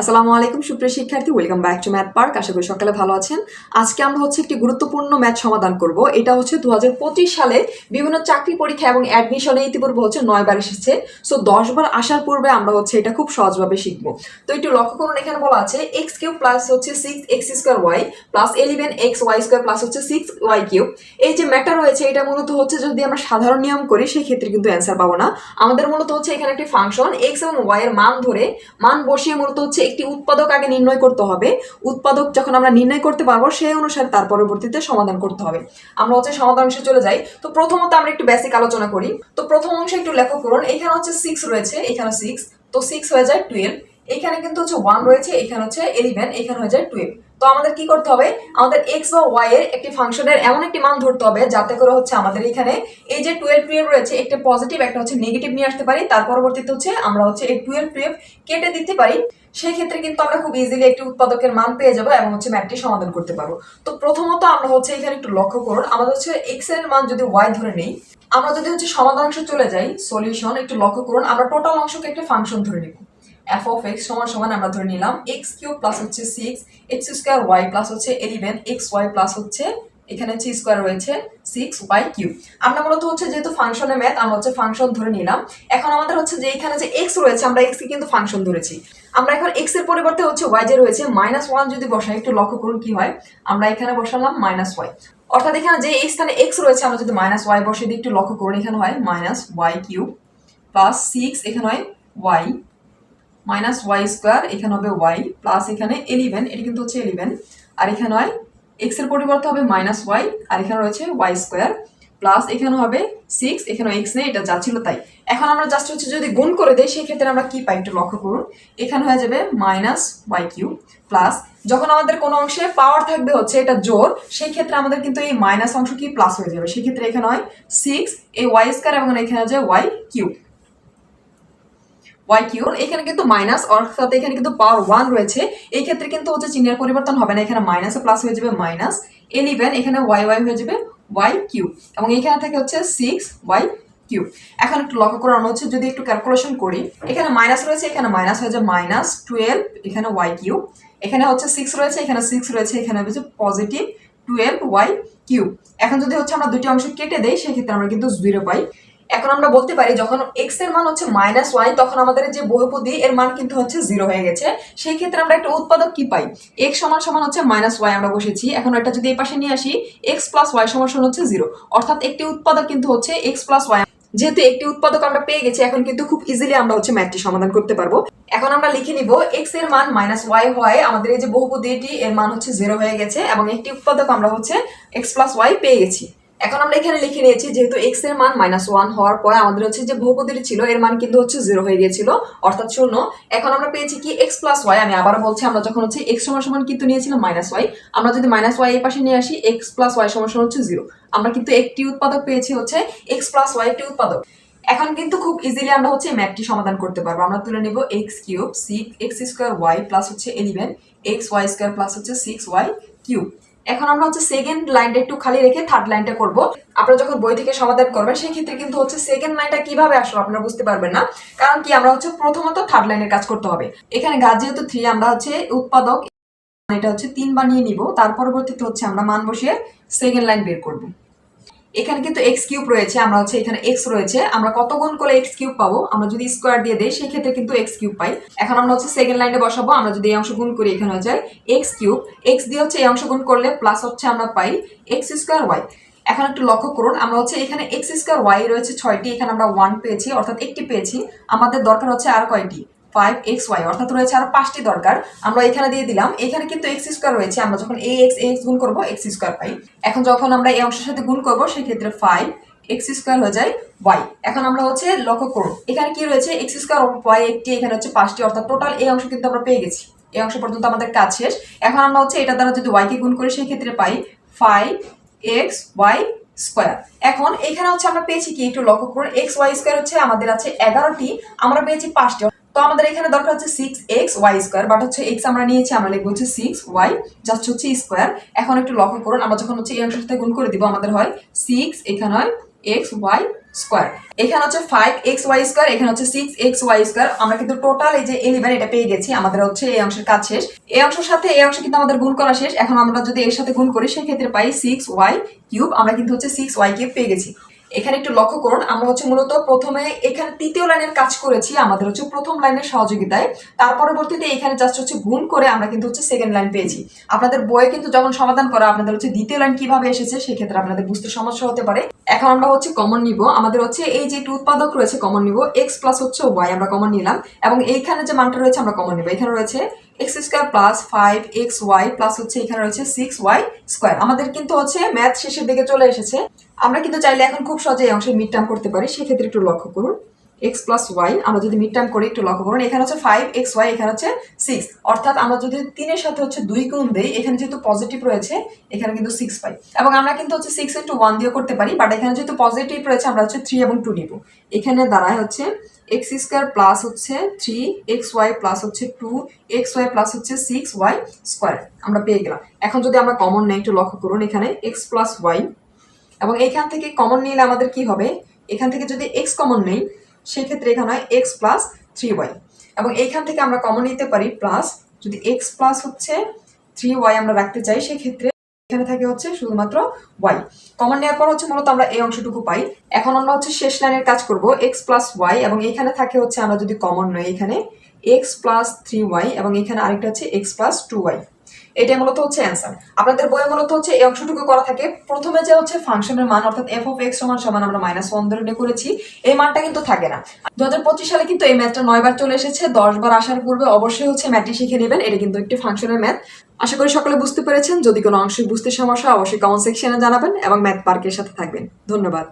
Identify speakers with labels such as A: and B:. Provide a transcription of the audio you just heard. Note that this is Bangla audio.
A: আসসালামু আলাইকুম, সুপ্রিয় শিক্ষার্থী। Welcome back to math park আশা করি সকালে ভালো আছেন। আজকে আমরা হচ্ছে একটি গুরুত্বপূর্ণ ম্যাথ সমাধান করব। এটা হচ্ছে দু সালে বিভিন্ন চাকরি পরীক্ষা এবং অ্যাডমিশনে ইতিপূর্বে হচ্ছে নয় বার এসেছে। সো দশ বার আসার পূর্বে আমরা হচ্ছে এটা খুব সহজভাবে শিখব। তো একটু লক্ষ্য করুন, এখানে বলা আছে এক্স কিউব প্লাস হচ্ছে six x square y plus eleven x y square plus হচ্ছে সিক্স ওয়াই কিউব এই যে ম্যাটার রয়েছে, এটা মূলত হচ্ছে যদি আমরা সাধারণ নিয়ম করি সেই ক্ষেত্রে কিন্তু অ্যান্সার পাবো না। আমাদের মূলত হচ্ছে এখানে একটি ফাংশন এক্স এবং ওয়াই এর মান ধরে মান বসিয়ে মূলত হচ্ছে একটি উৎপাদক আগে নির্ণয় করতে হবে। উৎপাদক যখন আমরা নির্ণয় করতে পারব, সেই অনুসারে তার পরবর্তীতে সমাধান করতে হবে। আমরা হচ্ছে সমাধান অংশে চলে যাই। তো প্রথমত আমরা একটু বেসিক আলোচনা করি। তো প্রথম অংশে একটু লেখক করুন। এখানে হচ্ছে সিক্স রয়েছে, এখানে সিক্স তো সিক্স হয়ে যায় টুয়েলভ এখানে কিন্তু হচ্ছে ওয়ান রয়েছে, এখানে হচ্ছে ইলেভেন এখানে হয়ে যায় টুয়েলভ তো আমাদের কি করতে হবে? আমাদের এক্স বা ওয়াই এর একটি ফাংশনের এমন একটি মান ধরতে হবে, যাতে করে হচ্ছে আমাদের এখানে এই যে টুয়েলভ টুয়েলভ রয়েছে, একটা পজিটিভ একটা হচ্ছে নেগেটিভ নিয়ে আসতে পারি। তার পরবর্তীতে হচ্ছে আমরা হচ্ছে এই টুয়েলভ টুয়েলভ কেটে দিতে পারি। সেই ক্ষেত্রে কিন্তু আমরা খুব ইজিলি একটি উৎপাদকের মান পেয়ে যাব এবং হচ্ছে ম্যাথটি সমাধান করতে পারব। তো প্রথমত আমরা হচ্ছে এখানে একটু লক্ষ্য করুন। আমাদের হচ্ছে এক্সের মান যদি ওয়াই ধরে নেই, আমরা যদি হচ্ছে সমাধান অংশ চলে যাই সলিউশন একটু লক্ষ্য করুন। আমরা টোটাল অংশকে একটা ফাংশন ধরে নিব। এফ অফ এক্স সমান সমান আমরা ধরে নিলাম এক্স কিউব প্লাস হচ্ছে six x square y plus হচ্ছে এলিভেন এক্স ওয়াই প্লাস হচ্ছে এখানে হচ্ছে স্কোয়ার রয়েছে সিক্স ওয়াই কিউব আমরা মূলত হচ্ছে যেহেতু ফাংশনের ম্যাথ আমরা হচ্ছে ফাংশন ধরে নিলাম। এখন আমাদের হচ্ছে যে এখানে যে এক্স রয়েছে, আমরা এক্স কিন্তু ফাংশন ধরেছি। আমরা এখন এক্সের পরিবর্তে হচ্ছে ওয়াই যে রয়েছে মাইনাস ওয়ান যদি বসাই, একটু লক্ষ্য করুন কি হয়। আমরা এখানে বসালাম মাইনাস ওয়াই অর্থাৎ এখানে যে স্থানে এক্স রয়েছে, আমরা যদি মাইনাস ওয়াই বসে দিই, একটু লক্ষ্য করুন, এখানে হয় minus y cube plus six এখানে হয় ওয়াই মাইনাস ওয়াই স্কোয়ার এখানে হবে ওয়াই প্লাস এখানে এলিভেন এটা কিন্তু হচ্ছে এলিভেন আর এখানে হয় এক্সের পরিবর্তে হবে মাইনাস ওয়াই আর এখানে রয়েছে ওয়াই স্কোয়ার প্লাস এখানে হবে সিক্স এখানে এক্স নেই, এটা যা ছিল তাই। এখন আমরা জাস্ট হচ্ছে যদি গুণ করে দেই সেই ক্ষেত্রে আমরা কি পাই একটু লক্ষ্য করুন, এখানে হয়ে যাবে মাইনাস ওয়াই কিউ প্লাস যখন আমাদের কোনো অংশে পাওয়ার থাকবে হচ্ছে এটা জোর সেই ক্ষেত্রে আমাদের কিন্তু এই মাইনাস অংশ কি প্লাস হয়ে যাবে, সেক্ষেত্রে এখানে হয় সিক্স এই ওয়াই স্কোয়ার এবং এখানে আছে ওয়াই কিউ ওয়াই কিউ এখানে কিন্তু মাইনাস অর্থাৎ এখানে কিন্তু পাওয়ার ওয়ান রয়েছে। এই ক্ষেত্রে কিন্তু হচ্ছে চিহ্নের পরিবর্তন হবে না। এখানে মাইনাসে প্লাস হয়ে যাবে মাইনাস এলিভেন এখানে ওয়াই ওয়াই হয়ে যাবে ওয়াই কিউ এবং এখানে থেকে হচ্ছে সিক্স ওয়াই কিউ এখন একটু লক্ষ্য করে আমরা হচ্ছে যদি একটু ক্যালকুলেশন করি, এখানে মাইনাস রয়েছে, এখানে মাইনাস হয়ে যাবে মাইনাস টুয়েলভ এখানে ওয়াই কিউ এখানে হচ্ছে সিক্স রয়েছে, এখানে সিক্স রয়েছে, এখানে হচ্ছে পজিটিভ টুয়েলভ ওয়াই কিউ এখন যদি হচ্ছে আমরা দুটি অংশ কেটে দেই, সেক্ষেত্রে আমরা কিন্তু জিরো পাই। এখন আমরা বলতে পারি যখন এক্সের মান হচ্ছে মাইনাস ওয়াই তখন আমাদের যে বহুপদী, এর মান কিন্তু হচ্ছে জিরো হয়ে গেছে। সেই ক্ষেত্রে আমরা একটা উৎপাদক কি পাই? এক্স সমান সমান হচ্ছে মাইনাস ওয়াই আমরা বসেছি। এখন এটা যদি এই পাশে নিয়ে আসি এক্স প্লাস ওয়াই সমান সমান হচ্ছে জিরো অর্থাৎ একটি উৎপাদক কিন্তু হচ্ছে এক্স প্লাস ওয়াই যেহেতু একটি উৎপাদক আমরা পেয়ে গেছি, এখন কিন্তু খুব ইজিলি আমরা হচ্ছে ম্যাথটি সমাধান করতে পারব। এখন আমরা লিখে নিব এক্সের মান মাইনাস ওয়াই হয় আমাদের এই যে বহুপদীটি, এর মান হচ্ছে জিরো হয়ে গেছে এবং একটি উৎপাদক আমরা হচ্ছে এক্স প্লাস ওয়াই পেয়ে গেছি। এখন আমরা এখানে লিখে নিয়েছি, যেহেতু এক্সের মান মাইনাস ওয়ান হওয়ার পর আমাদের হচ্ছে যে বহুপদীটি ছিল, এর মান কিন্তু হচ্ছে জিরো হয়ে গিয়েছিল। অর্থাৎ শূন্য। এখন আমরা পেয়েছি কি এক্স প্লাস ওয়াই আমি আবার বলছি, আমরা যখন হচ্ছে এক্স সমান সমান কিন্তু নিয়েছিলাম মাইনাস ওয়াই আমরা যদি মাইনাস ওয়াই এই পাশে নিয়ে আসি এক্স প্লাস ওয়াই সমান সমান হচ্ছে জিরো আমরা কিন্তু একটি উৎপাদক পেয়েছি হচ্ছে এক্স প্লাস ওয়াই একটি উৎপাদক। এখন কিন্তু খুব ইজিলি আমরা হচ্ছে ম্যাথটি সমাধান করতে পারব। আমরা তুলে নিব x cube six x square y plus হচ্ছে eleven x y square plus হচ্ছে সিক্স ওয়াই কিউব এখন আমরা হচ্ছে সেকেন্ড লাইনটা একটু খালি রেখে থার্ড লাইনটা করব। আপনারা যখন বই থেকে সমাধান করবেন সেই ক্ষেত্রে কিন্তু হচ্ছে সেকেন্ড লাইনটা কীভাবে আসলো আপনারা বুঝতে পারবেন না। কারণ কি, আমরা হচ্ছে প্রথমত থার্ড লাইনের কাজ করতে হবে। এখানে গাছ যেহেতু থ্রি আমরা হচ্ছে উৎপাদক, এটা হচ্ছে তিন বানিয়ে নিব। তার পরবর্তীতে হচ্ছে আমরা মান বসিয়ে সেকেন্ড লাইন বের করব। এখানে কিন্তু এক্স কিউব রয়েছে, আমরা হচ্ছে এখানে এক্স রয়েছে, আমরা কত গুণ করলে এক্স কিউব পাবো? আমরা যদি স্কোয়ার দিয়ে দেই সেই ক্ষেত্রে কিন্তু এক্স কিউব পাই। এখন আমরা হচ্ছে সেকেন্ড লাইনে বসাবো, আমরা যদি এই অংশ গুণ করি, এখানে হয়ে যায় এক্স কিউব। এক্স দিয়ে হচ্ছে এই অংশ গুণ করলে প্লাস হচ্ছে আমরা পাই এক্স স্কোয়ার ওয়াই এখন একটু লক্ষ্য করুন, আমরা হচ্ছে এখানে এক্স স্কোয়ার ওয়াই রয়েছে ছয়টি, এখানে আমরা ওয়ান পেয়েছি, অর্থাৎ একটি পেয়েছি। আমাদের দরকার হচ্ছে আর কয়টি? ফাইভ এক্স ওয়াই অর্থাৎ রয়েছে আরও পাঁচটি দরকার। আমরা এখানে দিয়ে দিলাম। এখানে কিন্তু এক্স স্কোয়ার রয়েছে। আমরা যখন এ এক্স এক্স গুণ করব এক্স স্কোয়ার পাই। এখন যখন আমরা এই অংশের সাথে গুণ করব, সেক্ষেত্রে ফাইভ এক্স স্কোয়ার হয়ে যায় ওয়াই এখন আমরা হচ্ছে লক্ষ্য করুন, এখানে কি রয়েছে? এক্স স্কোয়ার ওয়াই একটি, এখানে হচ্ছে পাঁচটি, অর্থাৎ টোটাল এই অংশ কিন্তু আমরা পেয়ে গেছি। এই অংশ পর্যন্ত আমাদের কাজ শেষ। এখন আমরা হচ্ছে এটা দ্বারা যদি ওয়াইকে গুণ করি সেই ক্ষেত্রে পাই ফাইভ এক্স ওয়াই স্কোয়ার এখন এখানে হচ্ছে আমরা পেয়েছি কি? একটু লক্ষ্য করুন এক্স ওয়াই স্কোয়ার হচ্ছে আমাদের আছে এগারোটি। আমরা পেয়েছি পাঁচটি। তো আমাদের এখানে দরকার হচ্ছে six x y square but হচ্ছে এক্স আমরা নিয়েছি, আমরা লিখব হচ্ছে সিক্স ওয়াই জাস্ট হচ্ছে স্কোয়ার এখন একটু লক্ষ্য করুন, আমরা যখন হচ্ছে এই অংশের সাথে গুণ করে দিব, আমাদের হয় সিক্স এখানে হয় এক্স ওয়াই স্কোয়ার এখানে হচ্ছে ফাইভ এক্স ওয়াই স্কোয়ার এখানে হচ্ছে সিক্স এক্স ওয়াই স্কোয়ার আমরা কিন্তু টোটাল এই যে এলিভেন এটা পেয়ে গেছি, আমাদের হচ্ছে এই অংশের কাজ শেষ। এই অংশের সাথে এই অংশ কিন্তু আমাদের গুণ করা শেষ। এখন আমরা যদি এর সাথে গুণ করি, সেক্ষেত্রে পাই সিক্স ওয়াই কিউব আমরা কিন্তু হচ্ছে সিক্স ওয়াই কিউব পেয়ে গেছি। এখানে একটু লক্ষ্য করুন, আমরা হচ্ছে মূলত প্রথমে এখানে তৃতীয় লাইনের কাজ করেছি, আমাদের হচ্ছে প্রথম লাইনের সহযোগিতায়। তার পরবর্তীতে এখানে জাস্ট হচ্ছে গুণ করে আমরা কিন্তু হচ্ছে সেকেন্ড লাইন পেয়েছি। আপনাদের বইয়ে কিন্তু যখন সমাধান করা, আপনাদের হচ্ছে দ্বিতীয় লাইন কীভাবে এসেছে, সেক্ষেত্রে আপনাদের বুঝতে সমস্যা হতে পারে। এখন আমরা হচ্ছে কমন নিব, আমাদের হচ্ছে এই যে উৎপাদক রয়েছে কমন নিব এক্স প্লাস হচ্ছে ওয়াই আমরা কমন নিলাম, এবং এইখানে যে মানটা রয়েছে, আমরা কমন নিব। এখানে রয়েছে x square plus five x y plus হচ্ছে এখানে রয়েছে সিক্স ওয়াই স্কোয়ার আমাদের কিন্তু হচ্ছে ম্যাথ শেষের দিকে চলে এসেছে। আমরা কিন্তু চাইলে এখন খুব সহজে অংশের মিড টার্ম করতে পারি। সেক্ষেত্রে একটু লক্ষ্য করুন। এক্স প্লাস ওয়াই আমরা যদি মিড টার্ম করি একটু লক্ষ্য করুন, এখানে হচ্ছে ফাইভ এক্স ওয়াই এখানে হচ্ছে সিক্স অর্থাৎ আমরা যদি তিনের সাথে হচ্ছে দুই গুণ দেই, এখানে যেহেতু পজিটিভ রয়েছে, এখানে কিন্তু সিক্স পাই। এবং আমরা কিন্তু হচ্ছে সিক্স ইন্টু ওয়ান দিয়ে করতে পারি বাট এখানে যেহেতু পজিটিভ রয়েছে, আমরা হচ্ছে থ্রি এবং টু নিব। এখানে দাঁড়ায় হচ্ছে এক্স স্কোয়ার প্লাস হচ্ছে থ্রি এক্স ওয়াই প্লাস হচ্ছে টু এক্স ওয়াই প্লাস হচ্ছে সিক্স ওয়াই স্কোয়ার আমরা পেয়ে গেলাম। এখন যদি আমরা কমন নেই, একটু লক্ষ্য করুন, এখানে এক্স প্লাস ওয়াই এবং এখান থেকে কমন নিলে আমাদের কি হবে? এখান থেকে যদি এক্স কমন নেই সেক্ষেত্রে এখানে হয় এক্স প্লাস থ্রি ওয়াই এবং এইখান থেকে আমরা কমন নিতে পারি প্লাস যদি এক্স প্লাস হচ্ছে থ্রি ওয়াই আমরা রাখতে চাই, সেক্ষেত্রে এখানে থাকে হচ্ছে শুধুমাত্র ওয়াই কমন নেওয়ার পর হচ্ছে মূলত আমরা এই অংশটুকু পাই। এখন আমরা হচ্ছে শেষ লাইনের কাজ করব এক্স প্লাস ওয়াই এবং এখানে থাকে হচ্ছে আমরা যদি কমন নই, এখানে এক্স প্লাস থ্রি ওয়াই এবং এখানে আরেকটা হচ্ছে এক্স প্লাস টু ওয়াই এটাই মূলত হচ্ছে অ্যান্সার আপনাদের বইয়ে মূলত হচ্ছে এই অংশটুকু করা থাকে। প্রথমে যে হচ্ছে ফাংশনের মান, অর্থাৎ এফ অফ এক্স সমান সমান আমরা মাইনাস ওয়ান ধরে করেছি, এই মানটা কিন্তু থাকে না। দু হাজার পঁচিশ সালে কিন্তু এই ম্যাথটা নয়বার চলে এসেছে দশ বার আসার পূর্বে অবশ্যই হচ্ছে ম্যাথটি শিখে নেবেন, এটা কিন্তু একটি ফাংশনের ম্যাথ আশা করি সকলে বুঝতে পেরেছেন, যদি কোনো অংশে বুঝতে সমস্যা অবশ্যই কমেন্ট সেকশনে জানাবেন, এবং ম্যাথ পার্কের সাথে থাকবেন। ধন্যবাদ।